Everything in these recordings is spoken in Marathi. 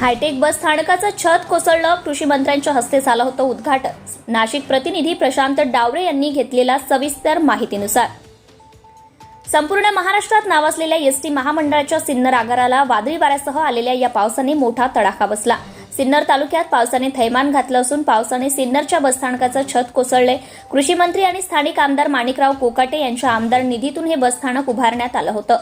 हायटेक बस स्थानकाचं छत कोसळलं. कृषी मंत्र्यांच्या हस्ते झालं होतं उद्घाटन. नाशिक प्रतिनिधी प्रशांत डावरे यांनी घेतलेल्या सविस्तर माहितीनुसार. संपूर्ण महाराष्ट्रात नावाजलेल्या एसटी महामंडळाच्या सिन्नर आगाराला वादळी वाऱ्यासह आलेल्या या पावसाने मोठा तडाखा बसला. सिन्नर तालुक्यात पावसाने थैमान घातलं असून पावसाने सिन्नरच्या बसस्थानकाचं छत कोसळले. कृषी मंत्री आणि स्थानिक आमदार माणिकराव कोकाटे यांच्या आमदार निधीतून हे बसस्थानक उभारण्यात आलं होतं.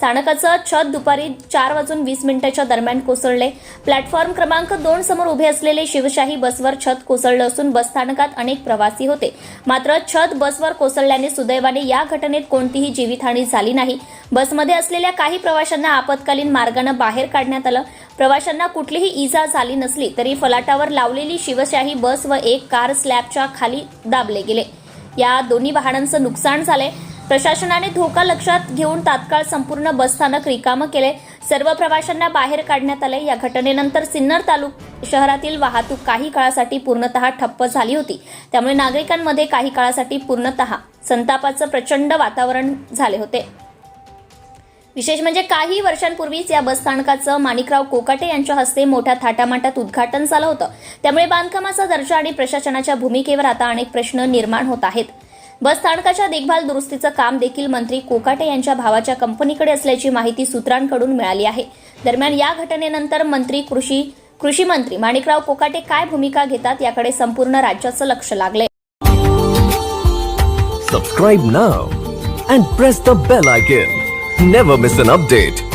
स्थानकाचं छत दुपारी चार वाजून वीस मिनिटाच्या दरम्यान कोसळले. प्लॅटफॉर्म क्रमांक दोन समोर उभे असलेले शिवशाही बसवर छत कोसळलं असून बसस्थानकात अनेक प्रवासी होते. मात्र छत बसवर कोसळल्याने सुदैवाने या घटनेत कोणतीही जीवितहानी झाली नाही. बसमध्ये असलेल्या काही प्रवाशांना आपत्कालीन मार्गानं बाहेर काढण्यात आलं. प्रवाशांना कुठलीही इजा झाली नसली तरी फलाटावर लावलेली शिवशाही बस व एक कार स्लॅबच्या खाली दाबले गेले. या दोन्ही वाहनांचं नुकसान झाले प्रशासनाने धोका लक्षात घेऊन तात्काळ संपूर्ण बसस्थानक रिकामं केले. सर्व प्रवाशांना बाहेर काढण्यात आले. या घटनेनंतर सिन्नर तालुक शहरातील वाहतूक काही काळासाठी पूर्णतः ठप्प झाली होती. त्यामुळे नागरिकांमध्ये काही काळासाठी पूर्णतः संतापाचं प्रचंड वातावरण झाले होते. विशेष म्हणजे काही वर्षांपूर्वीच या बसस्थानकाचं माणिकराव कोकाटे यांच्या हस्ते मोठ्या थाटामाटात उद्घाटन झालं होतं. त्यामुळे बांधकामाचा दर्जा आणि प्रशासनाच्या भूमिकेवर आता अनेक प्रश्न निर्माण होत आहेत. बस स्थानकाच्या देखभाल दुरुस्तीचं काम देखील मंत्री कोकाटे यांच्या भावाच्या कंपनीकडे असल्याची माहिती सूत्रांकडून मिळाली आहे. दरम्यान या घटनेनंतर मंत्री कृषी कृषी मंत्री माणिकराव कोकाटे काय भूमिका घेतात याकडे संपूर्ण राज्याचं लक्ष लागले subscribe now and press the bell icon never miss an update